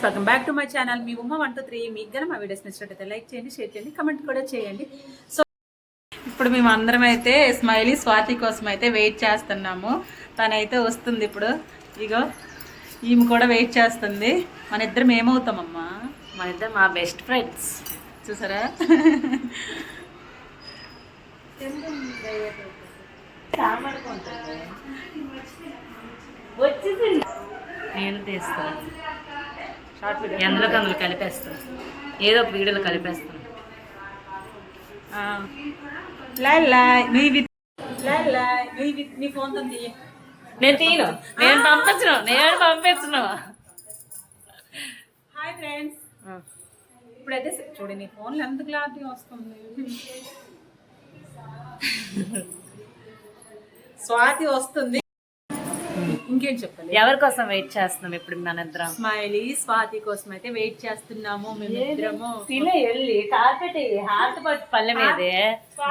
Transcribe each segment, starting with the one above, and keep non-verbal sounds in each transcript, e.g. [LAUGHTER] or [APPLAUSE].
Friends welcome back to my channel. మీ ఉమ్మ one two three మీకు గన మా వీడియోస్ నచ్చినట్టయితే లైక్ చేయండి షేర్ చేయండి కమెంట్ కూడా చేయండి. సో ఇప్పుడు మేము అందరం అయితే స్మైలీ స్వాతి కోసం అయితే వెయిట్ చేస్తున్నాము. తనైతే వస్తుంది ఇప్పుడు. ఇగో ఈమె కూడా వెయిట్ చేస్తుంది. మన ఇద్దరం ఏమవుతామమ్మా? మన ఇద్దరు మా బెస్ట్ ఫ్రెండ్స్. చూసారా? నేను తీస్తాను. ఎందులోకి అందులో కలిపేస్తాను ఏదో ఒక వీడియోలో కలిపేస్తాను ఆ. లాయ్ లాయ్ నీ విత్ లాయ్ లాయ్ నీ విత్ నీ ఫోన్తో తీయ. నేను తీను నేను పంపించను. నేను పంపించను. హాయ్ ఫ్రెండ్స్ ఇప్పుడైతే స- చూడు నీ ఫోన్లో ఎంత క్లారిటీ వస్తుంది. [LAUGHS] స్వాతి వస్తుంది. ఇంకేం చెప్పాలి ఎవరి కోసం వెయిట్ చేస్తున్నాం ఇప్పుడు మన ఇద్దరం? స్మైలీ స్వాతి కోసం అయితే వెయిట్ చేస్తున్నాము మేమిద్దరము. తినే వెళ్ళి కార్పెట్ హార్ట్ పట్టు పల్లె మీదే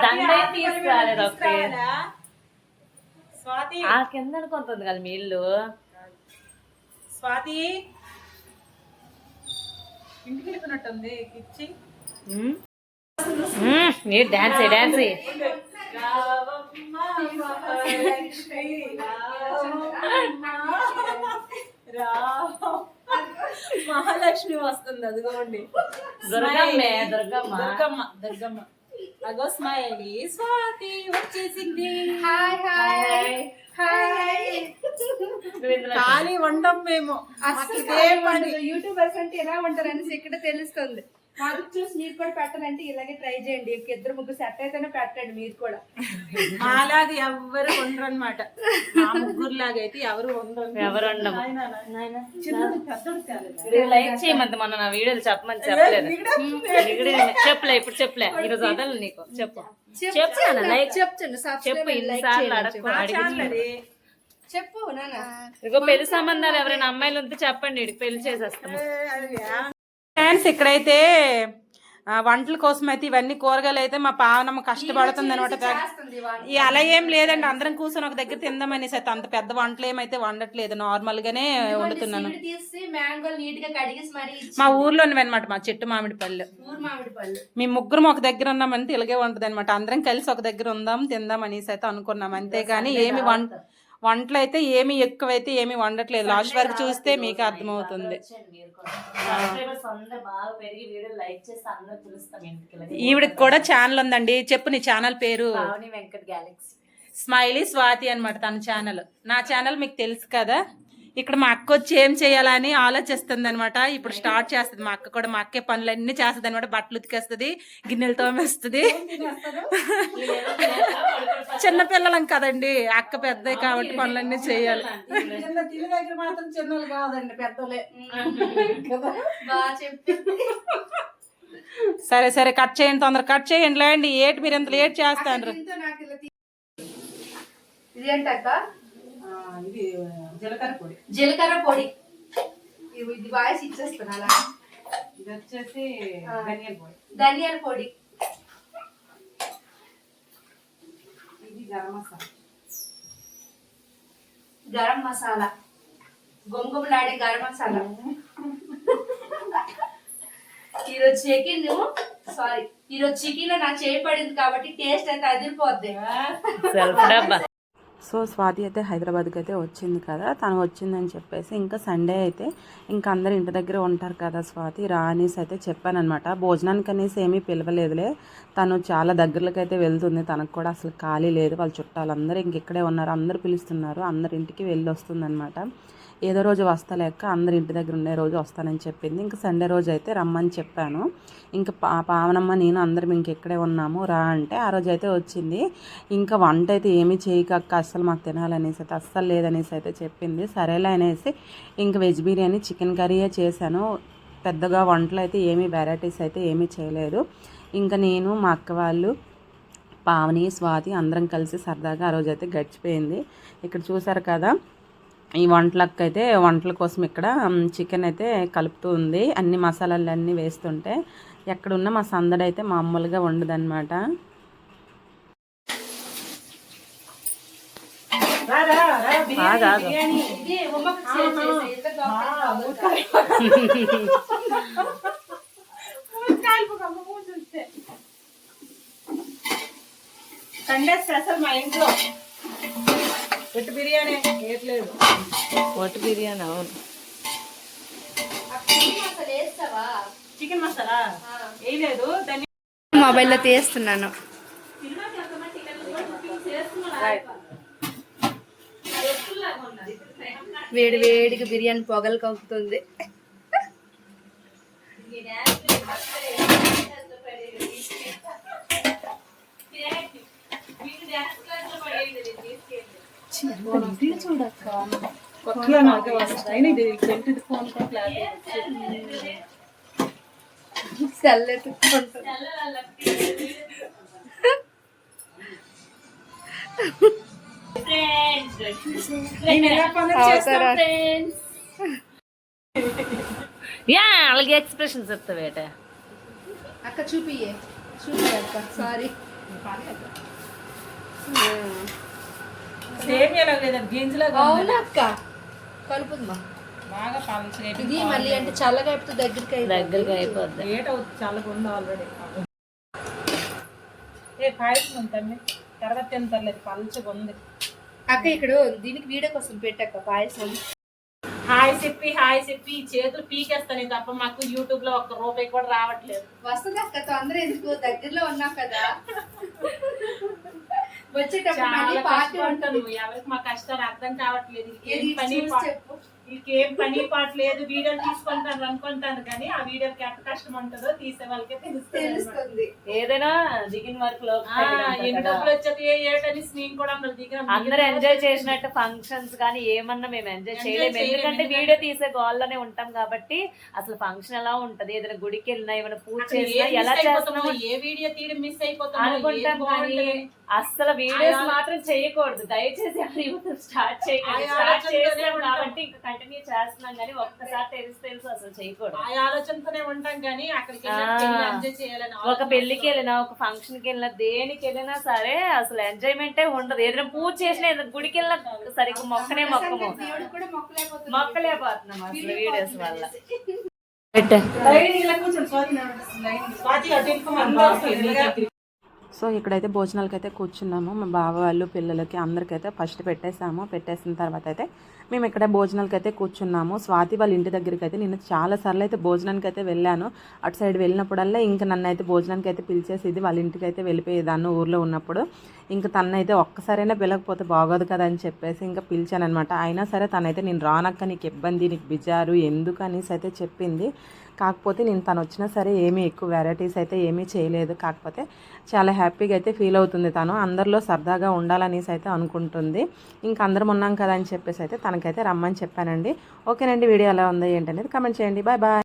దండ తీసుకురాలేదు ఒకటి? స్వాతి. ఆ కింద అనుకుంటుంది కదా మీ ఇల్లు స్వాతి. ఇంటికి వెళ్ళిపోయినట్టుంది ఇచ్చి డాన్స్ డాన్స్. రావమ్మ. మహాలక్ష్మి, వస్తుంది అదిగోండి. దుర్గమ్మే దుర్గమ్మ. దుర్గమ్మ దుర్గమ్మ. అగో స్మైలీ స్వాతి వచ్చేసింది. నువ్వు ఇందులో ఖాళీ ఉండం మేము. పని. యూట్యూబర్స్ అంటే ఎలా ఉంటారు అనేసి ఇక్కడ తెలుస్తుంది. మాకు చూసి మీరు కూడా పెట్టాలంటే ఇలాగే ట్రై చేయండి. ఇద్దరు ముగ్గురు సెట్ అయితేనే పెట్టండి మీరు కూడా. [LAUGHS] మాలాగా ఎవ్వరు ఉండరు అనమాట మా ముగ్గురు లాగా అయితే ఎవరు ఉండరు. ఎవరు ఉండము. లైక్ చేయమంది మొన్న నా వీడియోలు చెప్పమని చెప్పలేదు. ఇక్కడ చెప్పలే ఇప్పుడు చెప్పలే. ఈరోజు వదలు నీకు. చెప్పు. చెప్పు. లైక్ చెప్తాను చెప్పు ఇన్నిసార్లు అడిగి. చెప్పు నాన్న. ఇదిగో పెళ్ళి సంబంధాలు ఎవరైనా అమ్మాయిలు ఉంటే చెప్పండి పెళ్ళి చేసేస్తాము. ఫ్రెండ్స్ ఇక్కడైతే వంటల కోసం అయితే ఇవన్నీ కూరగాయలు అయితే మా పావనమ్మ కష్టపడుతుంది అనమాట. ఈ అలా ఏం లేదండి అందరం కూర్చొని ఒక దగ్గర తిందామనేసి అయితే అంత పెద్ద వంటలు ఏమైతే వండట్లేదు. నార్మల్ గానే వండుతున్నాను. మా ఊర్లోనివి అనమాట మా చెట్టు మామిడి పళ్ళు. మేము ముగ్గురం ఒక దగ్గర ఉన్నామంటే ఇలాగే ఉంటది అనమాట అందరం కలిసి ఒక దగ్గర ఉందాం తిందాం అనేసి అయితే అనుకున్నాం. అంతేగాని ఏమి వంట వంటలు అయితే ఏమి ఎక్కువైతే ఏమి వండట్లేదు. లాస్ట్ వరకు చూస్తే మీకు అర్థమవుతుంది. ఈవిడకి కూడా ఛానల్ ఉందండి. చెప్పు నీ ఛానల్ పేరు? స్మైలీ స్వాతి అనమాట తన ఛానల్. నా ఛానల్ మీకు తెలుసు కదా? ఇక్కడ మా అక్క వచ్చి ఏం చేయాలని ఆలోచిస్తుంది అనమాట ఇప్పుడు స్టార్ట్ చేస్తుంది. మా అక్క కూడా మా అక్కే పనులన్నీ చేస్తుంది అనమాట బట్టలు ఉతికేస్తుంది గిన్నెలు తోమేస్తుంది. చిన్నపిల్లలం కదండి. అక్క పెద్ద కాబట్టి పనులన్నీ చేయాలి. సరే సరే కట్ చేయండి తొందర కట్ చేయండి లేండి ఏటి మీరు ఎంత లేట్ చేస్తాను ఇదేంటక్క? ఇది జీలకర్ర పొడి. జీలకర్ర పొడి. ఇది వాయిస్ ఇచ్చేస్తాను అలా. ఇది వచ్చేసి ధనియాల పొడి. ధనియాల పొడి. ఇది గరం మసాలా. గరం మసాలా. గొంగుమలాడే గరం మసాలా. ఈరోజు చికెన్ సారీ ఈరోజు చికెన్ నాకు చేయబడింది కాబట్టి టేస్ట్ అయితే అదిరిపోద్ది. సో స్వాతి అయితే హైదరాబాద్కి అయితే వచ్చింది కదా. తను వచ్చిందని చెప్పేసి ఇంకా సండే అయితే ఇంకా అందరు ఇంటి దగ్గర ఉంటారు కదా స్వాతి. రా అనేసి అయితే చెప్పానమాట భోజనానికి అనేసి ఏమీ పిలవలేదులే. తను చాలా దగ్గరలోకి అయితే వెళ్తుంది. తనకు కూడా అసలు ఖాళీ లేదు. వాళ్ళ చుట్టాలందరూ ఇంక ఇక్కడే ఉన్నారు. అందరు పిలుస్తున్నారు. అందరి ఇంటికి వెళ్ళి వస్తుందన్నమాట ఏదో రోజు వస్తలేక అందరి ఇంటి దగ్గర ఉండే రోజు వస్తానని చెప్పింది. ఇంకా సండే రోజు అయితే రమ్మని చెప్పాను. ఇంకా పా పావనమ్మ నేను అందరం ఇంకెక్కడే ఉన్నాము రా అంటే ఆ రోజు అయితే వచ్చింది. ఇంకా వంట అయితే ఏమీ చేయకక్క అస్సలు మాకు తినాలనేసి అయితే అస్సలు లేదనేసి అయితే చెప్పింది. సరేలే అనేసి ఇంకా వెజ్ బిర్యానీ చికెన్ కర్రీయే చేశాను. పెద్దగా వంటలు అయితే ఏమీ వెరైటీస్ అయితే ఏమీ చేయలేదు. ఇంకా నేను మా అక్క వాళ్ళు పావని స్వాతి అందరం కలిసి సరదాగా ఆ రోజు అయితే గడిచిపోయింది. ఇక్కడ చూసారు కదా ఈ వంటలకు అయితే వంటల కోసం ఇక్కడ చికెన్ అయితే కలుపుతూ ఉంది. అన్ని మసాలాలు అన్నీ వేస్తుంటే ఎక్కడున్న మా సందడి అయితే మామూలుగా ఉండదన్నమాట సండే స్పెషల్ మా ఇంట్లో. ఎట్టు బిర్యానీ ఏట్లేదు వట్టి బిర్యానీ అవును. చికెన్ మసాలా వేయలేదు. మొబైల్లో తీస్తున్నాను. వేడి వేడిగా బిర్యానీ పొగలు కొత్తలో నాకు ఇది సెంటిది ఫోన్ సెల్ ఎత్తుకుంటుంది? యా అలాగే ఎక్స్ప్రెషన్స్ చెప్తావేట అక్క చూపియే చూపి అక్క. సారీ సేమ్ ఎలా లేదా జీన్స్ లాగా ఉంది. అవునా అక్క కలుపుందమ్మా బాగా ఇది మళ్ళీ అంటే చల్లగా అయిపోతే దగ్గరికి అయిపోద్ది. లేట్ అవుతుంది చాలా ఉంది ఆల్రెడీ ఏ ఉంటుంది తర్వాత తింటారులేదు పలుచగా ఉంది. అక్క ఇక్కడ దీనికి వీడియో కోసం పెట్టక్క పాయసం. హాయ్ చెప్పి హాయ్ చెప్పి చేతులు పీకేస్తాను తప్ప మాకు యూట్యూబ్లో ఒక్క రూపాయి కూడా రావట్లేదు. వస్తుంది అక్క తొందర ఎందుకు? దగ్గరలో ఉన్నావు కదా. వచ్చేటప్పుడు పార్టీ ఉంటుంది. ఎవరికి మా కష్టాలు అర్థం కావట్లేదు. చెప్పు. వీళ్ళకేం పని పాట లేదు. వీడియోలు తీసుకుంటాను అనుకుంటాను కానీ ఆ వీడియోకి ఎంత కష్టం ఉంటుందో తీసే వాళ్ళకే తెలుస్తుంది ఏదైనా దిగిన వరకు ఎన్ని డబ్బులు వచ్చాక ఏ ఏటని నేను కూడా దిగిన. అందరు ఎంజాయ్ చేసినట్టు ఫంక్షన్స్ కానీ ఏమన్నా మేము ఎంజాయ్ చేయలేము. ఎందుకంటే వీడియో తీసే గోల్లోనే ఉంటాం కాబట్టి అసలు ఫంక్షన్ ఎలా ఉంటది? ఏదైనా గుడికి వెళ్ళినా ఏమైనా పూజ చేసినా ఎలా చేస్తున్నామో ఏ వీడియో తీయడం మిస్ అయిపోతామో అనుకుంటాం కానీ. అసలు వీడియోస్ మాత్రం చేయకూడదు. దయచేసి యూట్యూబ్ స్టార్ట్ చేయకండి. స్టార్ట్ ఆలోచనతోనే చేసాం ఉంటాం. కాబట్టి ఇంకా కంటిన్యూ చేస్తున్నాం కానీ ఒక్కసారి తెలుసు తెలుసు అసలు చేయకూడదు. ఆ ఆలోచనతోనే ఉంటాం కానీ అక్కడికి ఆ. ఎంజాయ్ చేయాలని ఒక పెళ్ళికి వెళ్ళినా ఒక ఫంక్షన్కి వెళ్ళినా దేనికి వెళ్ళినా సరే అసలు ఎంజాయ్మెంటే ఉండదు. ఏదైనా పూజ చేసినా ఏదైనా గుడికి వెళ్ళినా సరిగ్గా మొక్కనే మొక్కము. మొక్కలేకపోతున్నాం అసలు వీడియోస్ వల్ల. సో ఇక్కడైతే భోజనాలకి అయితే కూర్చున్నాము. మా బావ వాళ్ళు పిల్లలకి అందరికైతే ఫస్ట్ పెట్టేసాము పెట్టేసిన తర్వాత అయితే మేము ఇక్కడ భోజనాలకి అయితే కూర్చున్నాము స్వాతి వాళ్ళ ఇంటి దగ్గరికి అయితే నేను చాలా సార్లు అయితే భోజనానికి అయితే వెళ్ళాను. అటు సైడ్ వెళ్ళినప్పుడల్లా ఇంకా నన్ను అయితే భోజనానికి అయితే పిలిచేసేది వాళ్ళ ఇంటికి అయితే వెళ్ళిపోయేదాన్ని ఊర్లో ఉన్నప్పుడు. ఇంకా తనైతే ఒక్కసారైనా పిలకపోతే బాగోదు కదా అని చెప్పేసి ఇంకా పిలిచాను అనమాట అయినా సరే తనైతే నేను రానక్క నీకు ఇబ్బంది నీకు బిజారు ఎందుకు అనేసి అయితే చెప్పింది. కాకపోతే నేను తను వచ్చినా సరే ఏమీ ఎక్కువ వెరైటీస్ అయితే ఏమీ చేయలేదు. కాకపోతే చాలా హ్యాపీగా అయితే ఫీల్ అవుతుంది తను. అందరిలో సరదాగా ఉండాలనేసి అయితే అనుకుంటుంది. ఇంకా అందరం ఉన్నాం కదా అని చెప్పేసి అయితే అయితే రమ్మని చెప్పానండి. ఓకేనండి వీడియో ఎలా ఉందో ఏంటనేది కమెంట్ చేయండి. Bye bye